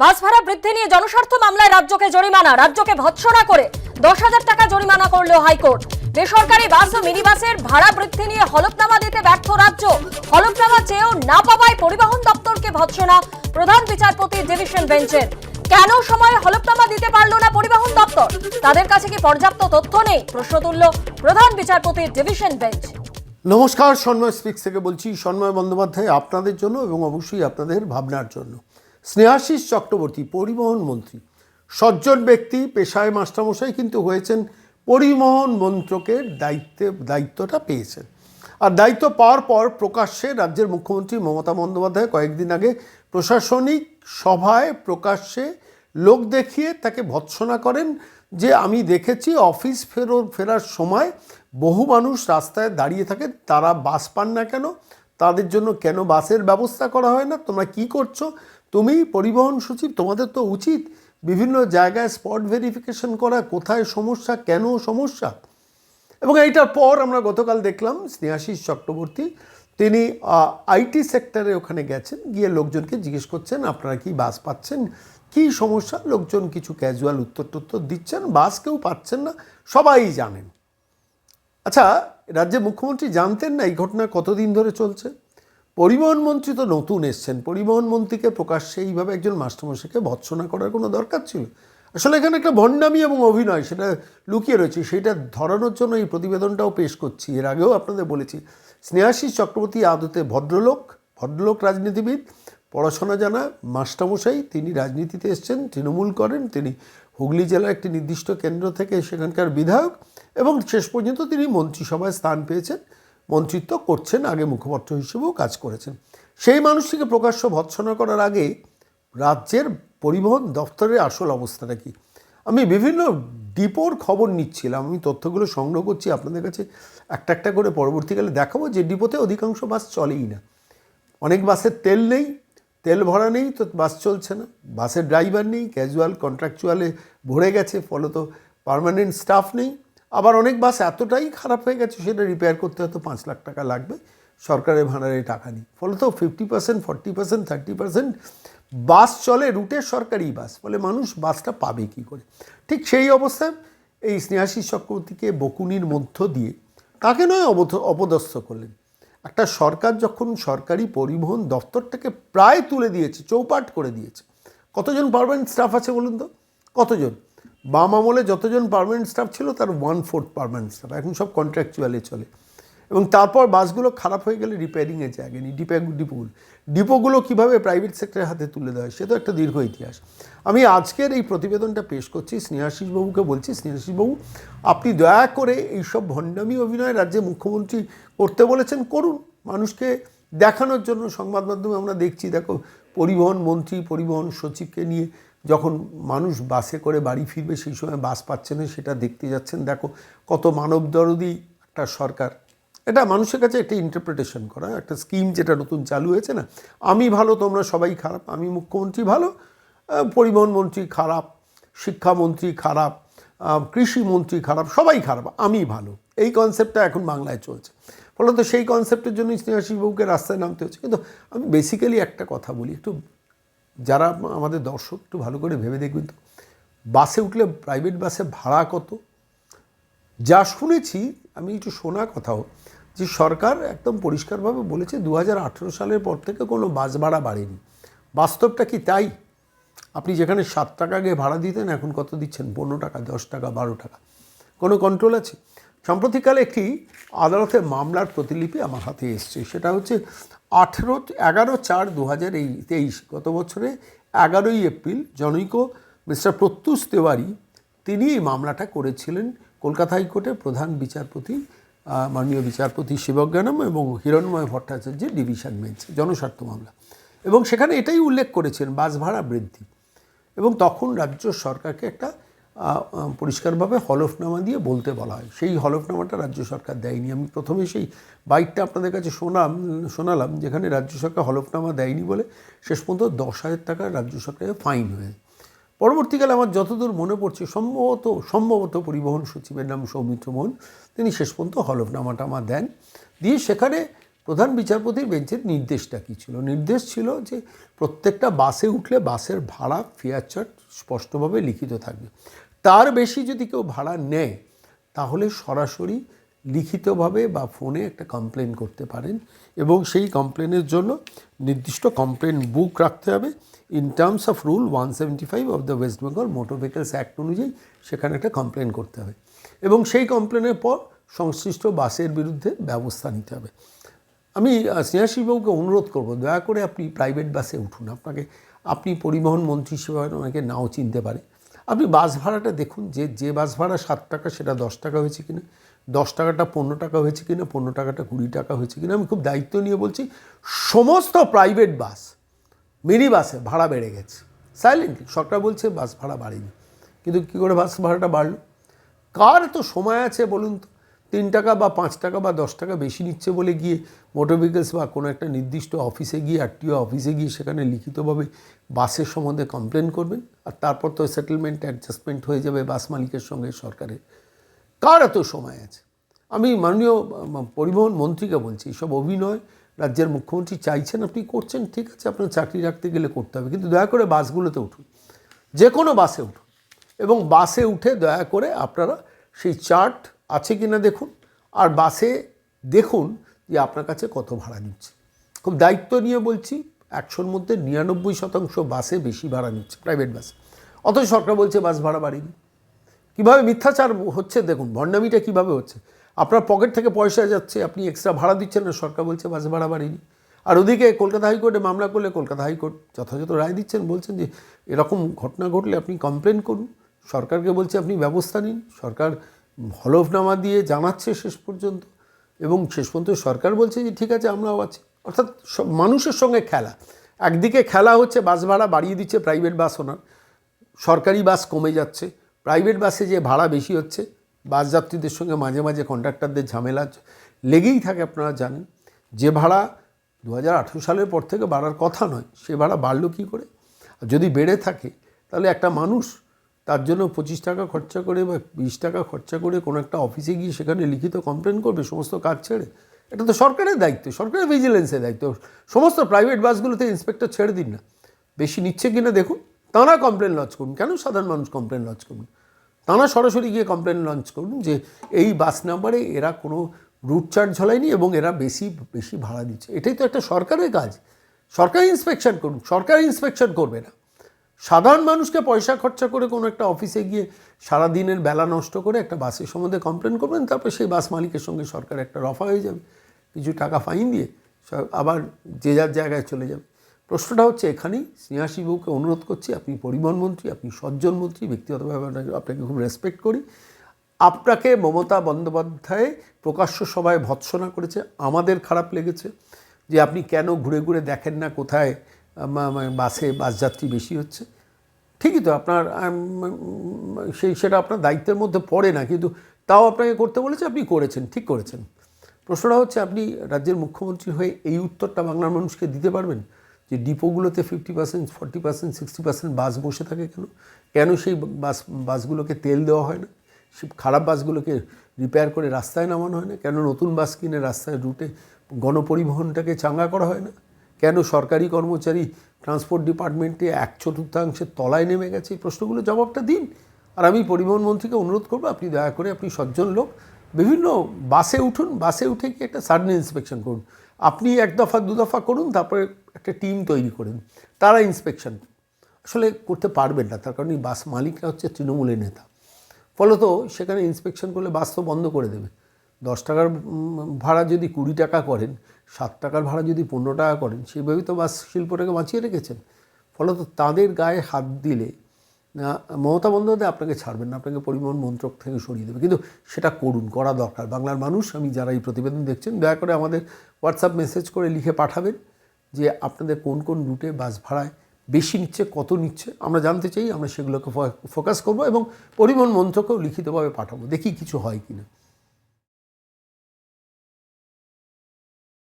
বাস ভাড়া বৃদ্ধি নিয়ে জনস্বার্থ মামলায় রাজ্যকে জরিমানা, রাজ্যকে ভৎসনা করে দশ হাজার টাকা জরিমানা করল হাইকোর্ট। বেসরকারি বাস ও মিনি বাসের ভাড়া বৃদ্ধি নিয়ে হলফনামা দিতে ব্যর্থ রাজ্য। হলফনামা চেয়েও না পাওয়ায় পরিবহন দপ্তরকে ভৎসনা, প্রধান বিচারপতির ডিভিশন বেঞ্চের। কেন সময়ে হলফনামা দিতে পারল না পরিবহন দপ্তর? তাদের কাছে কি পর্যাপ্ত তথ্য নেই? প্রশ্ন তুলল প্রধান বিচারপতি ডিভিশন বেঞ্চ। নমস্কার, সন্ময় স্পিক্স থেকে বলছি, সন্ময় বন্দ্যোপাধ্যায় আপনাদের জন্য এবং অবশ্যই আপনাদের ভাবনার জন্য। স্নেহাশিস চক্রবর্তী, পরিবহন মন্ত্রী। সজ্জন ব্যক্তি, পেশায় মাস্টারমশাই কিন্তু হয়েছেন। পরিবহন মন্ত্রকের দায়িত্বে, দায়িত্বটা পেয়েছেন। আর দায়িত্ব পাওয়ার পর প্রকাশ্যে রাজ্যের মুখ্যমন্ত্রী মমতা বন্দ্যোপাধ্যায় কয়েকদিন আগে প্রশাসনিক সভায় প্রকাশ্যে লোক দেখিয়ে তাকে ভৎসনা করেন যে, আমি দেখেছি অফিস ফেরো, ফেরার সময় বহু মানুষ রাস্তায় দাঁড়িয়ে থাকে, তারা বাস পান না কেন? তাদের জন্য কেন বাসের ব্যবস্থা করা হয় না? তোমরা কি করছ? তুমি পরিবহন সচিব, তোমাদের তো উচিত বিভিন্ন জায়গায় স্পট ভেরিফিকেশন করা, কোথায় সমস্যা, কেন সমস্যা। এবং এইটার পর আমরা গতকাল দেখলাম স্নেহাশিস চক্রবর্তী, তিনি আইটি সেক্টরে ওখানে গেছেন, গিয়ে লোকজনকে জিজ্ঞেস করছেন, আপনারা কি বাস পাচ্ছেন? কি সমস্যা? লোকজন কিছু ক্যাজুয়াল উত্তর টুত্তর দিচ্ছেন, বাস কেউ পাচ্ছেন না, সবাই জানেন। আচ্ছা রাজ্যের মুখ্যমন্ত্রী জানতেন না এই ঘটনা কতদিন ধরে চলছে? পরিবহন মন্ত্রী তো নতুন এসছেন। পরিবহন মন্ত্রীকে প্রকাশ্যে এইভাবে একজন মাস্টারমশাইকে ভৎসনা করার কোনো দরকার ছিল? আসলে এখানে একটা ভণ্ডামি এবং অভিনয় সেটা লুকিয়ে রয়েছে। সেটা ধরানোর জন্য এই প্রতিবেদনটাও পেশ করছি। এর আগেও আপনাদের বলেছি। স্নেহাশিস চক্রবর্তী আদতে ভদ্রলোক ভদ্রলোক রাজনীতিবিদ, পড়াশোনা জানা মাস্টারমশাই, তিনি রাজনীতিতে এসছেন, তৃণমূল করেন, তিনি হুগলি জেলার একটি নির্দিষ্ট কেন্দ্র থেকে সেখানকার বিধায়ক এবং শেষ পর্যন্ত তিনি মন্ত্রিসভায় স্থান পেয়েছেন। মন্ত্রিত্ব করছেন, আগে মুখপাত্র হিসেবেও কাজ করেছেন। সেই মানুষটিকে প্রকাশ্য ভৎসনা করার আগে রাজ্যের পরিবহন দপ্তরের আসল অবস্থাটা কি? আমি বিভিন্ন ডিপোর খবর নিচ্ছিলাম, আমি তথ্যগুলো সংগ্রহ করছি, আপনাদের কাছে একটা একটা করে পরবর্তীকালে দেখাবো, যে ডিপোতে অধিকাংশ বাস চলেই না। অনেক বাসের তেল নেই, তেল ভরা নেই, তো বাস চলছে না। বাসের ড্রাইভার নেই, ক্যাজুয়াল, কন্ট্রাকচুয়ালে ভরে গেছে, ফলত পার্মানেন্ট স্টাফ নেই। আবার অনেক বাস এতটাই খারাপ হয়ে গেছে, সেটা রিপেয়ার করতে হয়তো পাঁচ লাখ টাকা লাগবে। সরকারের ভাড়ারে টাকা নেই ফলত fifty percent forty percent thirty percent bus চলে রুটে সরকারি বাস। ফলে মানুষ বাসটা পাবে কী করে? ঠিক সেই অবস্থায় এই স্নেহাশিস চক্রবর্তীকে বকুনির মধ্য দিয়ে তাকে নয় অপদস্থ করলেন। একটা সরকার যখন সরকারি পরিবহন দপ্তরটাকে প্রায় তুলে দিয়েছে, চৌপাট করে দিয়েছে, কতজন পারমানেন্ট স্টাফ আছে বলুন তো? কতজন? বাম আমলে যতজন পারমানেন্ট স্টাফ ছিল, তার ওয়ান ফোর্থ পারমানেন্ট স্টাফ এখন সব কন্ট্রাকচুয়ালে চলে। এবং তারপর বাসগুলো খারাপ হয়ে গেলে রিপেয়ারিংয়ে জায়গা নেই ডিপো ডিপোগুলো ডিপোগুলো কীভাবে প্রাইভেট সেক্টরের হাতে তুলে দেওয়া হয়, সে তো একটা দীর্ঘ ইতিহাস। আমি আজকের এই প্রতিবেদনটা পেশ করছি স্নেহাশিস বাবুকে বলছি স্নেহাশিস বাবু আপনি দয়া করে এইসব ভণ্ডামি অভিনয় রাজ্যে মুখ্যমন্ত্রী করতে বলেছেন, করুন। মানুষকে দেখানোর জন্য সংবাদ মাধ্যমে আমরা দেখছি। দেখো, পরিবহন মন্ত্রী, পরিবহন সচিবকে নিয়ে যখন মানুষ বাসে করে বাড়ি ফিরবে সেই সময় বাস পাচ্ছে না, সেটা দেখতে যাচ্ছেন। দেখো কত মানব দরদি একটা সরকার। এটা মানুষের কাছে একটা ইন্টারপ্রিটেশন করা, একটা স্কিম যেটা নতুন চালু হয়েছে না। আমি ভালো, তোমরা সবাই খারাপ। আমি মুখ্যমন্ত্রী ভালো পরিবহন মন্ত্রী খারাপ শিক্ষামন্ত্রী খারাপ কৃষিমন্ত্রী খারাপ, সবাই খারাপ, আমি ভালো। এই কনসেপ্টটা এখন বাংলায় চলছে। ফলত সেই কনসেপ্টের জন্যই স্নেহাশিস বাবুকে রাস্তায় নামতে হচ্ছে। কিন্তু আমি বেসিক্যালি একটা কথা বলি, একটু যারা আমাদের দর্শক, একটু ভালো করে ভেবে দেখবেন তো। বাসে উঠলে প্রাইভেট বাসে ভাড়া কত? যা শুনেছি, আমি একটু শোনা কথাও, যে সরকার একদম পরিষ্কারভাবে বলেছে দু হাজার আঠেরো সালের পর থেকে কোনো বাস ভাড়া বাড়েনি। বাস্তবটা কি তাই? আপনি যেখানে সাত টাকা আগে ভাড়া দিতেন, এখন কত দিচ্ছেন? পনেরো টাকা, দশ টাকা, বারো টাকা। কোনো কন্ট্রোল আছে? সাম্প্রতিককালে একটি আদালতের মামলার প্রতিলিপি আমার হাতে এসছে। সেটা হচ্ছে আঠেরো, এগারো চার দু হাজার এই তেইশ, গত বছরে এগারোই এপ্রিল জনৈক মিস্টার প্রত্যুষ তেওয়ারি তিনি এই মামলাটা করেছিলেন কলকাতা হাইকোর্টের প্রধান বিচারপতি মাননীয় বিচারপতি শিবজ্ঞানম এবং হিরণময় ভট্টাচার্যের ডিভিশন বেঞ্চ, জনস্বার্থ মামলা। এবং সেখানে এটাই উল্লেখ করেছেন বাস ভাড়া বৃদ্ধি। এবং তখন রাজ্য সরকারকে একটা পরিষ্কারভাবে হলফনামা দিয়ে বলতে বলা হয়। সেই হলফনামাটা রাজ্য সরকার দেয়নি। আমি প্রথমে সেই বাইকটা আপনাদের কাছে শোনাম, শোনালাম, যেখানে রাজ্য সরকার হলফনামা দেয়নি বলে শেষ পর্যন্ত দশ হাজার টাকা রাজ্য সরকারের ফাইন হয়ে। পরবর্তীকালে আমার যতদূর মনে পড়ছে, সম্ভবত সম্ভবত পরিবহন সচিবের নাম সৌমিত্র মোহন, তিনি শেষ পর্যন্ত হলফনামাটা আমার দেন। দিয়ে সেখানে প্রধান বিচারপতির বেঞ্চের নির্দেশটা কী ছিল? নির্দেশ ছিল যে প্রত্যেকটা বাসে উঠলে বাসের ভাড়া, ফেয়ার চার্ট স্পষ্টভাবে লিখিত থাকবে। তার বেশি যদি কেউ ভাড়া নেয়, তাহলে সরাসরি লিখিতভাবে বা ফোনে একটা কমপ্লেন করতে পারেন এবং সেই কমপ্লেনের জন্য নির্দিষ্ট কমপ্লেন বুক রাখতে হবে। In terms of rule one seventy five of the West Bengal motor vehicles act অনুযায়ী সেখানে একটা কমপ্লেন করতে হবে এবং সেই কমপ্লেনের পর সংশ্লিষ্ট বাসের বিরুদ্ধে ব্যবস্থা নিতে হবে। আমি আহ, স্নেহাশিসবাবুকে অনুরোধ করব দয়া করে আপনি প্রাইভেট বাসে উঠুন। আপনাকে আপনি পরিবহন মন্ত্রী হিসেবে অনেকে নাও চিনতে পারে। আপনি বাস ভাড়াটা দেখুন যে যে বাস ভাড়া সাত টাকা সেটা দশ টাকা হয়েছে কিনা দশ টাকাটা পনেরো টাকা হয়েছে কিনা পনেরো টাকাটা কুড়ি টাকা হয়েছে কিনা আমি খুব দায়িত্ব নিয়ে বলছি সমস্ত প্রাইভেট বাস মিনি বাসে ভাড়া বেড়ে গেছে। সাইলেন্টলি সরকার বলছে বাস ভাড়া বাড়েনি। কিন্তু কী করে বাস ভাড়াটা বাড়লো? কার তো সময় আছে বলুন তো? তিন টাকা বা পাঁচ টাকা বা দশ টাকা বেশি নিচ্ছে বলে গিয়ে মোটর ভেহিকলস বা কোনো একটা নির্দিষ্ট অফিসে গিয়ে, আরটিও অফিসে গিয়ে সেখানে লিখিতভাবে বাসের সম্বন্ধে কমপ্লেন করবেন আর তারপর তো সেটেলমেন্ট অ্যাডজাস্টমেন্ট হয়ে যাবে বাস মালিকের সঙ্গে সরকারের। কার এত সময় আছে? আমি মাননীয় পরিবহন মন্ত্রীকে বলছি সব অভিনয় রাজ্যের মুখ্যমন্ত্রী চাইছেন, আপনি করছেন, ঠিক আছে, আপনার চাকরি রাখতে গেলে করতে হবে, কিন্তু দয়া করে বাসগুলোতে উঠুন যে কোনো বাসে উঠুন এবং বাসে উঠে দয়া করে আপনারা সেই চার্ট আছে কি না দেখুন, আর বাসে দেখুন যে আপনার কাছে কত ভাড়া নিচ্ছে। খুব দায়িত্ব নিয়ে বলছি, একশোর মধ্যে নিরানব্বই শতাংশ বাসে বেশি ভাড়া নিচ্ছে প্রাইভেট বাসে। অথচ সরকার বলছে বাস ভাড়া বাড়েনি। কীভাবে মিথ্যাচার হচ্ছে দেখুন, ভণ্ডামিটা কীভাবে হচ্ছে? আপনার পকেট থেকে পয়সা যাচ্ছে, আপনি এক্সট্রা ভাড়া দিচ্ছেন না, সরকার বলছে বাস ভাড়া বাড়েনি। আর ওদিকে কলকাতা হাইকোর্টে মামলা করলে কলকাতা হাইকোর্ট যথাযথ রায় দিচ্ছেন, বলছেন যে এরকম ঘটনা ঘটলে আপনি কমপ্লেন করুন। সরকারকে বলছে আপনি ব্যবস্থা নিন, সরকার হলফনামা দিয়ে জানাচ্ছে শেষ পর্যন্ত। এবং শেষ পর্যন্ত সরকার বলছে যে, ঠিক আছে, আমরাও আছি। অর্থাৎ মানুষের সঙ্গে খেলা। একদিকে খেলা হচ্ছে, বাস ভাড়া বাড়িয়ে দিচ্ছে প্রাইভেট বাস ওনার সরকারি বাস কমে যাচ্ছে। প্রাইভেট বাসে যে ভাড়া বেশি হচ্ছে বাস যাত্রীদের সঙ্গে মাঝে মাঝে কন্ট্রাক্টরদের ঝামেলা লেগেই থাকে, আপনারা জানেন। যে ভাড়া দু হাজার আঠেরো সালের পর থেকে বাড়ার কথা নয়, সে ভাড়া বাড়লো কী করে? যদি বেড়ে থাকে, তাহলে একটা মানুষ তার জন্য পঁচিশ টাকা খরচা করে বা বিশ টাকা খরচা করে কোনো একটা অফিসে গিয়ে সেখানে লিখিত কমপ্লেন করবে, সমস্ত কাজ ছেড়ে। এটা তো সরকারের দায়িত্ব, সরকারের ভিজিলেন্সের দায়িত্ব। সমস্ত প্রাইভেট বাসগুলোতে ইন্সপেক্টর ছেড়ে দিন না। বেশি নিচ্ছে কিনা দেখুন, তাঁরা কমপ্লেন লঞ্চ করুন। কেন সাধারণ মানুষ কমপ্লেন লঞ্চ করুন? তাঁরা সরাসরি গিয়ে কমপ্লেন লঞ্চ করুন যে এই বাস নাম্বারে এরা কোনো রুট চার্জ ঝলায়নি এবং এরা বেশি বেশি ভাড়া দিচ্ছে। এটাই তো একটা সরকারের কাজ। সরকার ইন্সপেকশন করুন, সরকার ইন্সপেকশন করবে না। সাধারণ মানুষকে পয়সা খরচা করে কোনো একটা অফিসে গিয়ে সারা দিনের বেলা নষ্ট করে একটা বাসের সম্বন্ধে কমপ্লেন করবেন, তারপর সেই বাস মালিকের সঙ্গে সরকার একটা রফা হয়ে যাবে। কিছু টাকা ফাইন দিয়ে আবার যে যার জায়গায় চলে যাবে। প্রশ্নটা হচ্ছে এখানেই স্নেহাশিবুকে অনুরোধ করছি, আপনি পরিবহন মন্ত্রী, আপনি সজ্জন মন্ত্রী, ব্যক্তিগতভাবে আপনাকে খুব রেসপেক্ট করি। আপনাকে মমতা বন্দ্যোপাধ্যায় প্রকাশ্য সভায় ভৎসনা করেছে, আমাদের খারাপ লেগেছে যে আপনি কেন ঘুরে ঘুরে দেখেন না কোথায় বাসে বাস যাত্রী বেশি হচ্ছে। ঠিকই তো আপনার সেই, সেটা আপনার দায়িত্বের মধ্যে পড়ে না, কিন্তু তাও আপনাকে করতে বলেছে, আপনি করেছেন, ঠিক করেছেন। প্রশ্নটা হচ্ছে, আপনি রাজ্যের মুখ্যমন্ত্রী হয়ে এই উত্তরটা বাংলার মানুষকে দিতে পারবেন? যে ডিপোগুলোতে fifty percent forty percent sixty percent bus বসে থাকে কেন? কেন সেই বাস, বাসগুলোকে তেল দেওয়া হয় না? সে খারাপ বাসগুলোকে রিপেয়ার করে রাস্তায় নামানো হয় না? কেন নতুন বাস কিনে রাস্তায় রুটে গণপরিবহনটাকে চাঙ্গা করা হয় না? কেন সরকারি কর্মচারী ট্রান্সপোর্ট ডিপার্টমেন্টে এক চতুর্থাংশের তলায় নেমে গেছে? এই প্রশ্নগুলো জবাবটা দিন। আর আমি পরিবহন মন্ত্রীকে অনুরোধ করব, আপনি দয়া করে, আপনি সজ্জন লোক। বিভিন্ন বাসে উঠুন, বাসে উঠে কি একটা সার্ডেন ইন্সপেকশন করুন। আপনি এক দফা, দু দফা করুন, তারপরে একটা টিম তৈরি করুন। তারা ইন্সপেকশন আসলে করতে পারবেন না, তার কারণ এই বাস মালিকরা হচ্ছে তৃণমূলের নেতা। ফলত সেখানে ইন্সপেকশন করলে বাস তো বন্ধ করে দেবে। দশ টাকার ভাড়া যদি কুড়ি টাকা করেন সাত টাকার ভাড়া যদি পনেরো টাকা করেন সেইভাবেই তো বাস শিল্পটাকে বাঁচিয়ে রেখেছেন। ফলত তাদের গায়ে হাত দিলে না, মমতা বন্দ্যোপাধ্যায় আপনাকে ছাড়বেন না আপনাকে পরিবহন মন্ত্রক থেকে সরিয়ে দেবে। কিন্তু সেটা করুন করা দরকার। বাংলার মানুষ আমি যারা এই প্রতিবেদন দেখছেন দয়া করে আমাদের হোয়াটসঅ্যাপ মেসেজ করে লিখে পাঠাবেন যে আপনাদের কোন কোন রুটে বাস ভাড়ায় বেশি নিচ্ছে কত নিচ্ছে আমরা জানতে চাই আমরা সেগুলোকে ফোকাস করব এবং পরিবহন মন্ত্রকেও লিখিতভাবে পাঠাবো। দেখি কিছু হয় কিনা।